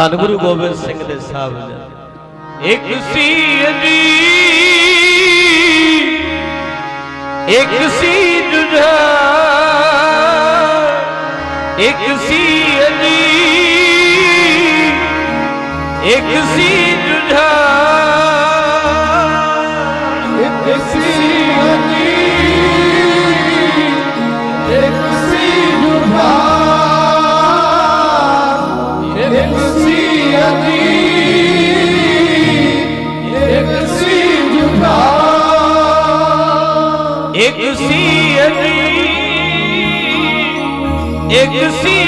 ਧੰਨ ਗੁਰੂ ਗੋਬਿੰਦ ਸਿੰਘ ਦੇ ਸਾਹਿਬ ਜੀ। ਇੱਕ ਸੀ ਅਜੀ ਇੱਕ ਸੀ ਜੁਝਾ, ਇੱਕ ਸੀ ਅਜੀ ਇੱਕ ਸੀ ਜੁਝਾ। ਇੱਕ ਸੀ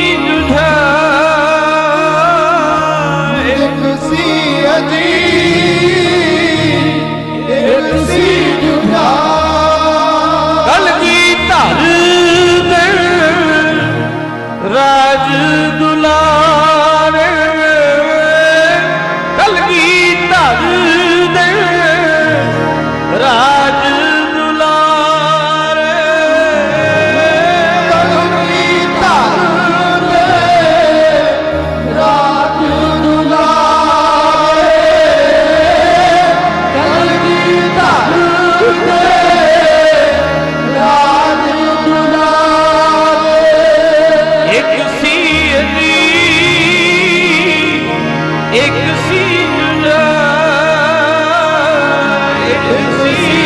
ਇੱਕ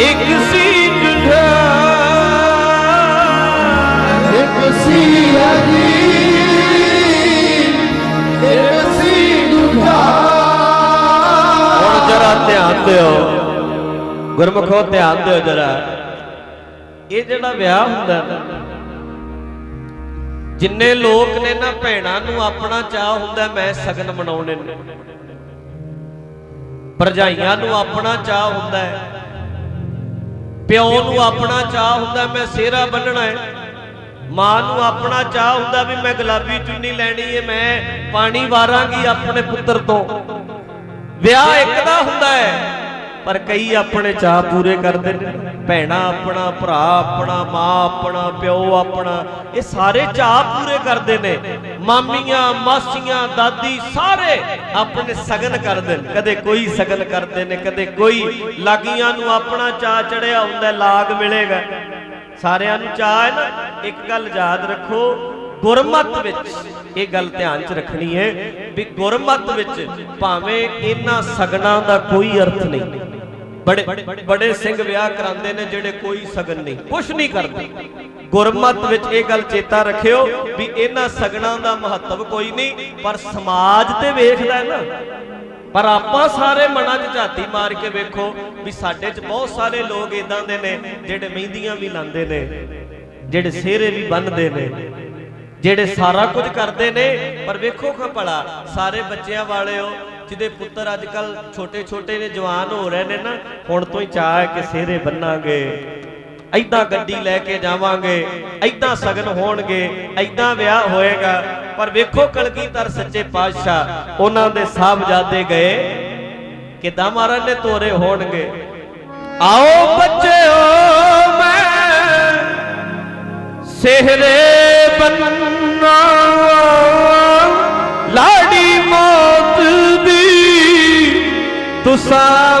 ਇੱਕ ਸੀ ਜੁਝਾ ਇੱਕ ਸੀ ਅਜੀ ਇੱਕ ਸੀ ਦੁਖਾ ਹੁਣ ਜਰਾ ਧਿਆਨ ਦਿਓ। ਗੁਰਮੁਖੋ ਧਿਆਨ ਦਿਓ ਜਰਾ। ਇਹ ਜਿਹੜਾ ਵਿਆਹ ਹੁੰਦਾ ਨਾ ਜਿੰਨੇ ਲੋਕ ਨੇ ਨਾ ਭੈਣਾਂ ਨੂੰ ਆਪਣਾ ਚਾਹ ਹੁੰਦਾ ਮੈਂ ਸਗਨ ਮਨਾਉਣੇ ਨੇ। ਭਰਜਾਈਆਂ ਨੂੰ ਆਪਣਾ ਚਾਹ ਹੁੰਦਾ ਹੈ। ਪਿਓ ਨੂੰ ਆਪਣਾ ਚਾਹ ਹੁੰਦਾ ਮੈਂ ਸਿਹਰਾ ਬੰਨਣਾ ਹੈ। ਮਾਂ ਨੂੰ ਆਪਣਾ ਚਾਹ ਹੁੰਦਾ ਵੀ ਮੈਂ ਗੁਲਾਬੀ ਚੁੰਨੀ ਲੈਣੀ ਹੈ, ਮੈਂ ਪਾਣੀ ਵਾਰਾਂਗੀ ਆਪਣੇ ਪੁੱਤਰ ਤੋਂ। ਵਿਆਹ ਇੱਕ ਦਾ ਹੁੰਦਾ ਹੈ। ਪਰ ਕਈ ਆਪਣੇ ਚਾਹ ਪੂਰੇ ਕਰਦੇ ਨੇ। ਭੈਣਾ ਆਪਣਾ, ਭਰਾ ਆਪਣਾ, ਮਾਂ ਆਪਣਾ, ਪਿਓ ਆਪਣਾ, ਇਹ ਸਾਰੇ ਚਾਹ ਪੂਰੇ ਕਰਦੇ ਨੇ। ਮਾਮੀਆਂ, ਮਾਸੀਆਂ, ਦਾਦੀ ਸਾਰੇ ਆਪਣੇ ਸਗਨ ਕਰਦੇ ਨੇ। ਕਦੇ ਕੋਈ ਸਗਨ ਕਰਦੇ ਨੇ, ਕਦੇ ਕੋਈ ਲਾਗੀਆਂ ਨੂੰ ਆਪਣਾ ਚਾਹ ਚੜਿਆ ਹੁੰਦਾ, ਲਾਗ ਮਿਲੇਗਾ। ਸਾਰਿਆਂ ਨੂੰ ਚਾਹ ਹੈ ਨਾ, ਇੱਕ ਗੱਲ ਯਾਦ ਰੱਖੋ, ਗੁਰਮਤ ਵਿੱਚ ਇਹ ਗੱਲ ਧਿਆਨ 'ਚ ਰੱਖਣੀ ਹੈ ਵੀ ਗੁਰਮਤ ਵਿੱਚ ਭਾਵੇਂ ਇਹਨਾਂ ਸਗਨਾਂ ਦਾ ਕੋਈ ਅਰਥ ਨਹੀਂ। ਬੜੇ ਬੜੇ ਸਿੰਘ ਵਿਆਹ ਕਰਾਉਂਦੇ ਨੇ ਜਿਹੜੇ ਕੋਈ ਸਗਨ ਨਹੀਂ ਕੁਝ ਨਹੀਂ ਕਰਦੇ। ਗੁਰਮਤ ਵਿੱਚ ਇਹ ਗੱਲ ਚੇਤਾ ਰੱਖਿਓ ਵੀ ਇਹਨਾਂ ਸਗਨਾਂ ਦਾ ਮਹੱਤਵ ਕੋਈ ਨਹੀਂ, ਪਰ ਸਮਾਜ ਤੇ ਵੇਖਦਾ ਨਾ। ਪਰ ਆਪਾਂ ਸਾਰੇ ਮਨਾਂ 'ਚ ਝਾਤੀ ਮਾਰ ਕੇ ਵੇਖੋ ਵੀ ਸਾਡੇ 'ਚ ਬਹੁਤ ਸਾਰੇ ਲੋਕ ਇਦਾਂ ਦੇ ਨੇ, ਜਿਹੜੇ ਮਹਿੰਦੀਆਂ ਵੀ ਲਾਉਂਦੇ ਨੇ, ਜਿਹੜੇ ਸਿਹਰੇ ਵੀ ਬੰਨਦੇ ਨੇ। ਜਿਹੜੇ ਸਾਰਾ ਕੁਝ ਕਰਦੇ ਨੇ, ਪਰ ਵੇਖੋ ਖਾ ਸਾਰੇ ਬੱਚਿਆਂ ਵਾਲਿਓ, ਜਿਹਦੇ ਪੁੱਤਰ ਅੱਜ ਕੱਲ ਛੋਟੇ ਛੋਟੇ ਨੇ, ਜਵਾਨ ਹੋ ਰਹੇ ਨੇ ਨਾ, ਹੁਣ ਤੋਂ ਹੀ ਚਾਹ ਕਿ ਸਿਹਰੇ ਬੰਨਾਂਗੇ। ਐਦਾਂ ਗੱਡੀ ਲੈ ਕੇ ਜਾਵਾਂਗੇ ਐਦਾਂ ਸਗਨ ਹੋਣਗੇ ਐਦਾਂ ਵਿਆਹ ਹੋਏਗਾ। ਪਰ ਵੇਖੋ ਕਲਗੀਧਰ ਸੱਚੇ ਪਾਤਸ਼ਾਹ, ਉਹਨਾਂ ਦੇ ਸਾਹਿਬਜ਼ਾਦੇ ਗਏ, ਕਿਦਾਂ ਮਹਾਰਾਜ ਨੇ ਤੋਰੇ ਹੋਣਗੇ। ਆਓ ਬੱਚਿਓ! ਸਿਹਰੇ ਬੰਨਾ ਲਾੜੀ ਮੌਤ ਦੀ ਤੁਸਾਂ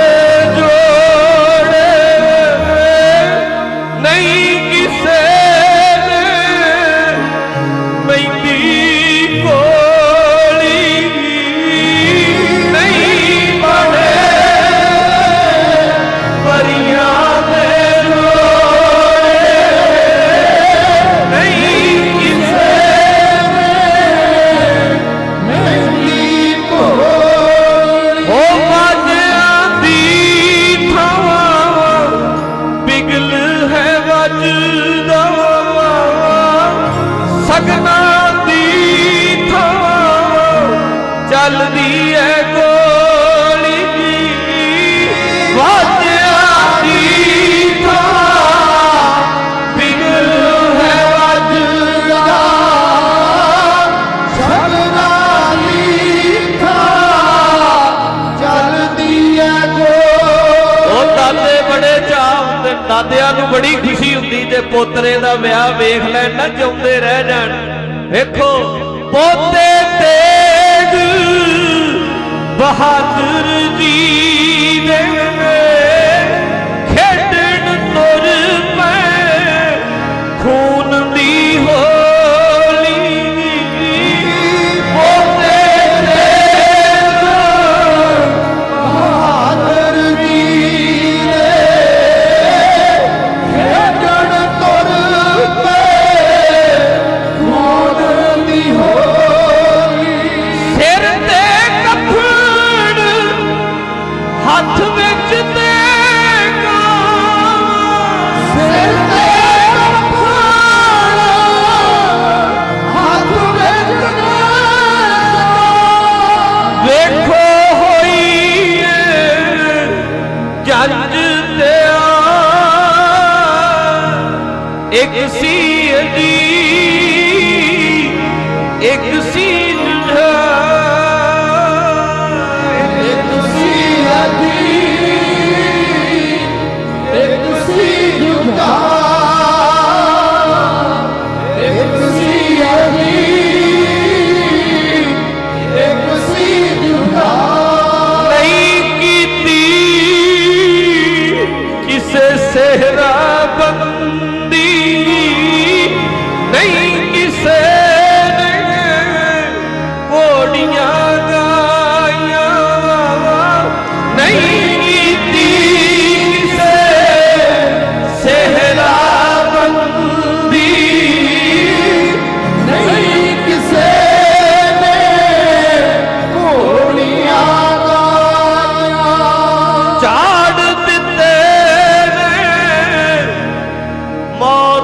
ਇੱਕ ਸੀ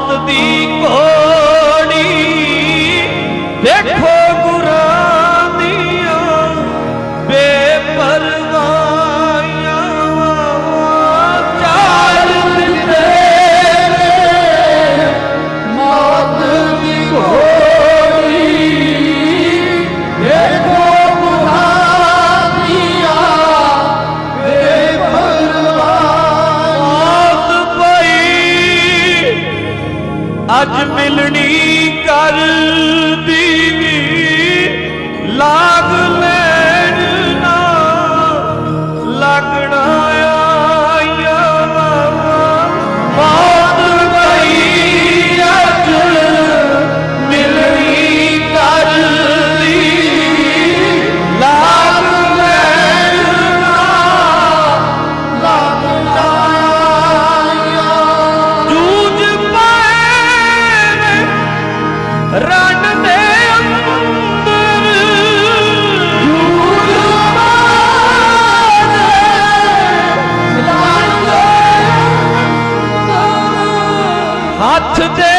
ਮੌਤ ਦੀ ਘੋੜੀ। ਦੇਖੋ Father. today.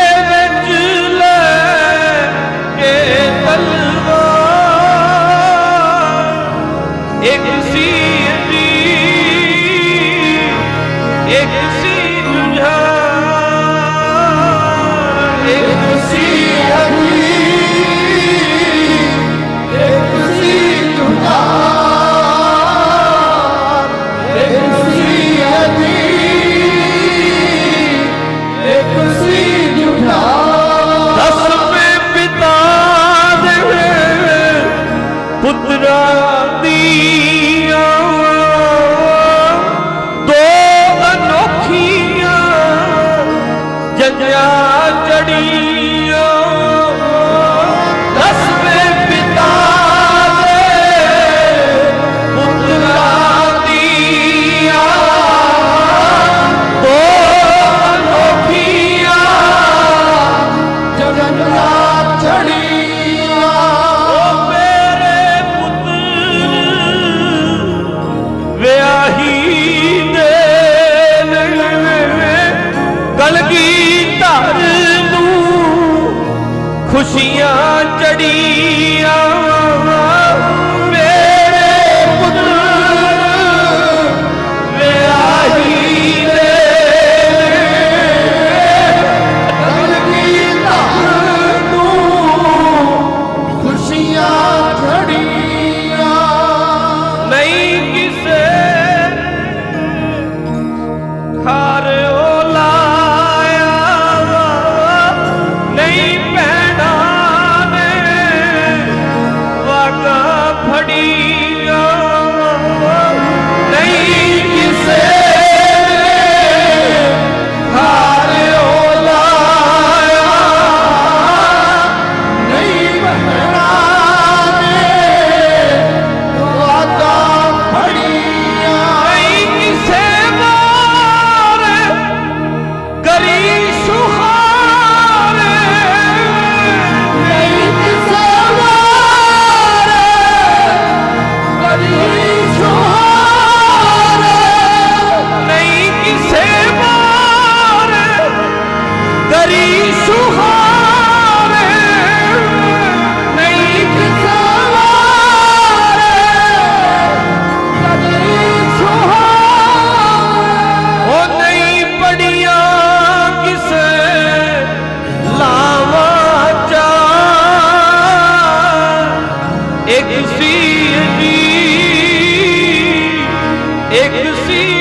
Ecclesia.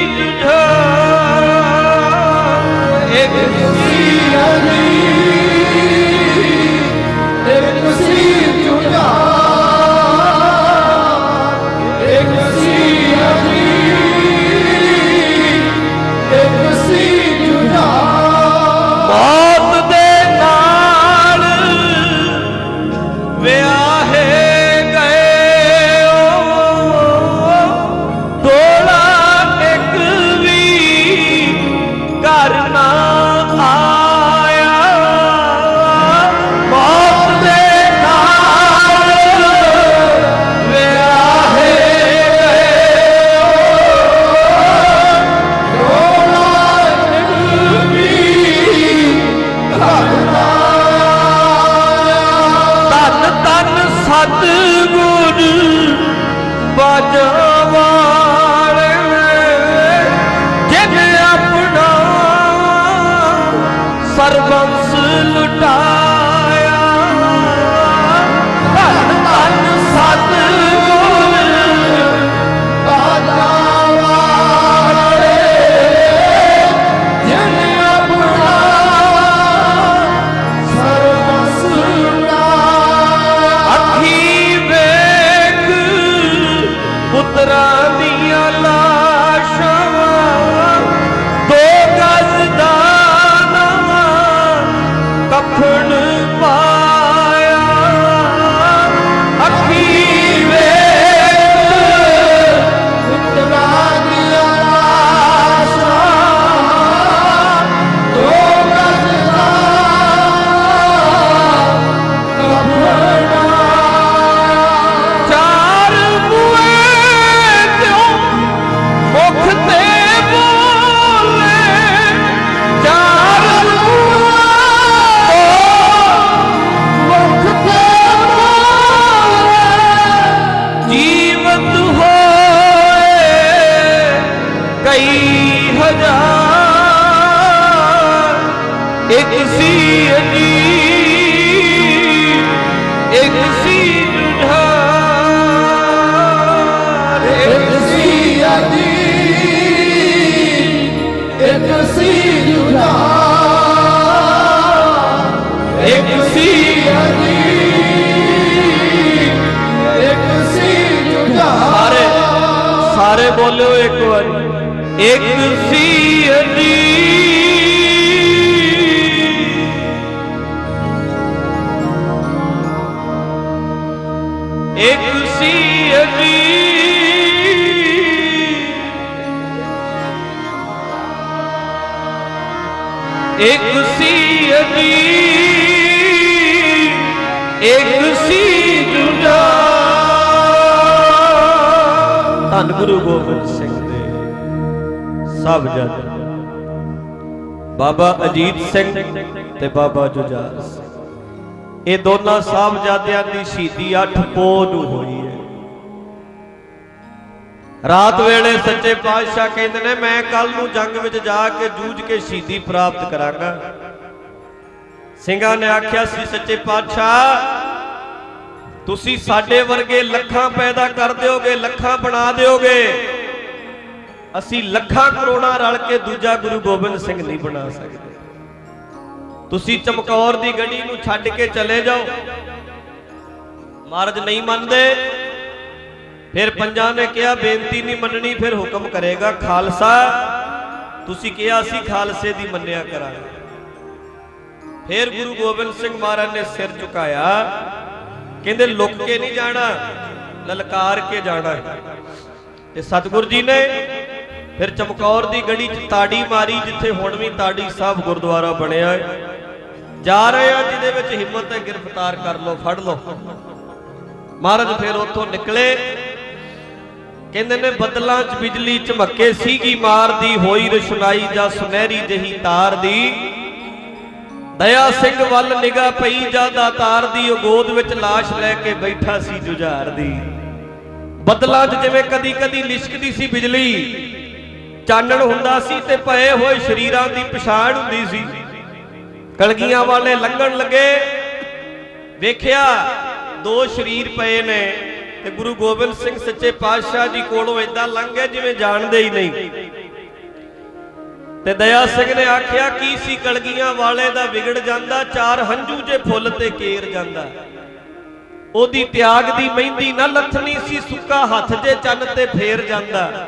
ਸੀ ਅਜੀਬ ਇੱਕ ਸੀ ਨਿਧਾਰ ਇੱਕ ਸੀ ਅਜੀਬ ਇੱਕ ਸੀ ਨਿਧਾਰ ਇੱਕ ਸੀ ਅਜੀਬ ਇੱਕ ਸੀ ਨਿਧਾਰ ਸਾਰੇ ਬੋਲੋ ਇੱਕ ਵਾਰੀ। ਇੱਕ ਸੀ ਅਜੀਬ ਇੱਕ ਸੀ ਧੰਨ ਗੁਰੂ ਗੋਬਿੰਦ ਸਿੰਘ ਦੇ ਸਭ ਜਨ। ਬਾਬਾ ਅਜੀਤ ਸਿੰਘ ਤੇ ਬਾਬਾ ਜੁਝਾਰ ਸਿੰਘ। ਇਹ ਦੋਨਾਂ ਸਾਹਿਬਜ਼ਾਦਿਆਂ ਦੀ ਸ਼ਹੀਦੀ 8 ਪੋ ਨੂੰ ਹੋਈ ਹੈ। ਰਾਤ ਵੇਲੇ ਸੱਚੇ ਪਾਤਸ਼ਾਹ ਕਹਿੰਦੇ ਨੇ, ਮੈਂ ਕੱਲ ਨੂੰ ਜੰਗ ਵਿੱਚ ਜਾ ਕੇ ਜੂਝ ਕੇ ਸ਼ਹੀਦੀ ਪ੍ਰਾਪਤ ਕਰਾਂਗਾ। ਸਿੰਘਾਂ ਨੇ ਆਖਿਆ ਸੀ, ਸੱਚੇ ਪਾਤਸ਼ਾਹ, ਤੁਸੀਂ ਸਾਡੇ ਵਰਗੇ ਲੱਖਾਂ ਪੈਦਾ ਕਰ ਦਿਓਗੇ, ਲੱਖਾਂ ਬਣਾ ਦਿਓਗੇ। ਅਸੀਂ ਲੱਖਾਂ ਕਰੋੜਾਂ ਰਲ ਕੇ ਦੂਜਾ ਗੁਰੂ ਗੋਬਿੰਦ ਸਿੰਘ ਨਹੀਂ ਬਣਾ ਸਕਦੇ। ਤੁਸੀਂ ਚਮਕੌਰ ਦੀ ਗੜੀ ਨੂੰ ਛੱਡ ਕੇ ਚਲੇ ਜਾਓ। ਮਹਾਰਾਜ ਨਹੀਂ ਮੰਨਦੇ। ਫਿਰ ਪੰਜਾਂ ਨੇ ਕਿਹਾ, ਬੇਨਤੀ ਨਹੀਂ ਮੰਨਣੀ, ਫਿਰ ਹੁਕਮ ਕਰੇਗਾ ਖਾਲਸਾ। ਤੁਸੀਂ ਕਿਹਾ ਸੀ ਖਾਲਸੇ ਦੀ ਮੰਨਿਆ ਕਰਾਂਗੇ। ਫਿਰ ਗੁਰੂ ਗੋਬਿੰਦ ਸਿੰਘ ਮਹਾਰਾਜ ਨੇ ਸਿਰ ਝੁਕਾਇਆ। ਕਹਿੰਦੇ, ਲੁੱਕ ਕੇ ਨਹੀਂ ਜਾਣਾ, ਲਲਕਾਰ ਕੇ ਜਾਣਾ। ਤੇ ਸਤਿਗੁਰ ਜੀ ਨੇ ਫਿਰ ਚਮਕੌਰ ਦੀ ਗੜੀ 'ਚ ਤਾੜੀ ਮਾਰੀ, ਜਿੱਥੇ ਹੁਣ ਵੀ ਤਾੜੀ ਸਾਹਿਬ ਗੁਰਦੁਆਰਾ ਬਣਿਆ ਹੈ। ਜਾ ਰਹੇ ਆ, ਜਿਹਦੇ ਵਿੱਚ ਹਿੰਮਤ ਹੈ, ਗ੍ਰਿਫਤਾਰ ਕਰ ਲਓ, ਫੜ ਲਓ। ਮਹਾਰਾਜ ਫਿਰ ਉੱਥੋਂ ਨਿਕਲੇ। ਕਹਿੰਦੇ ਨੇ ਬੱਦਲਾਂ 'ਚ ਬਿਜਲੀ ਝਮੱਕੇ ਸੀਗੀ, ਮਾਰਦੀ ਹੋਈ ਰੁਸ਼ਨਾਈ ਜਾਂ ਸੁਨਹਿਰੀ ਜਹੀ ਤਾਰ ਦੀ। ਦਇਆ ਸਿੰਘ ਵੱਲ ਨਿਗਾਹ ਪਈ ਜ਼ਿਆਦਾ ਤਾਰ ਦੀ ਉਹ ਗੋਦ ਵਿੱਚ ਲਾਸ਼ ਲੈ ਕੇ ਬੈਠਾ ਸੀ ਜੁਝਾਰ ਦੀ। ਬੱਦਲਾਂ 'ਚ ਜਿਵੇਂ ਕਦੀ ਕਦੀ ਲਿਸ਼ਕਦੀ ਸੀ ਬਿਜਲੀ। ਚਾਨਣ ਹੁੰਦਾ ਸੀ ਤੇ ਪਏ ਹੋਏ ਸ਼ਰੀਰਾਂ ਦੀ ਪਛਾਣ ਹੁੰਦੀ ਸੀ। ਕਲਗੀਆਂ ਵਾਲੇ ਲੰਘਣ ਲੱਗੇ। ਵੇਖਿਆ, ਦੋ ਸ਼ਰੀਰ ਪਏ ਨੇ ਤੇ ਗੁਰੂ ਗੋਬਿੰਦ ਸਿੰਘ ਸੱਚੇ ਪਾਤਸ਼ਾਹ ਜੀ ਕੋਲੋਂ ਇਦਾਂ ਲੰਘੇ ਜਿਵੇਂ ਜਾਣਦੇ ਹੀ ਨਹੀਂ। ਤੇ ਦਇਆ ਸਿੰਘ ਨੇ ਆਖਿਆ, ਕੀ ਸੀ ਕਲਗੀਆਂ ਵਾਲੇ ਦਾ ਵਿਗੜ ਜਾਂਦਾ, ਚਾਰ ਹੰਝੂ ਜੇ ਫੁੱਲ ਤੇ ਕੇਰ ਜਾਂਦਾ। ਉਹਦੀ ਤਿਆਗ ਦੀ ਮਹਿੰਦੀ ਨਾ ਲੱਥਣੀ ਸੀ, ਸੁੱਕਾ ਹੱਥ ਜੇ ਚੰਨ ਤੇ ਫੇਰ ਜਾਂਦਾ।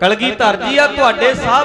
ਕਲਗੀ ਧਰ ਜੀ ਆ ਤੁਹਾਡੇ ਸਾਹਬ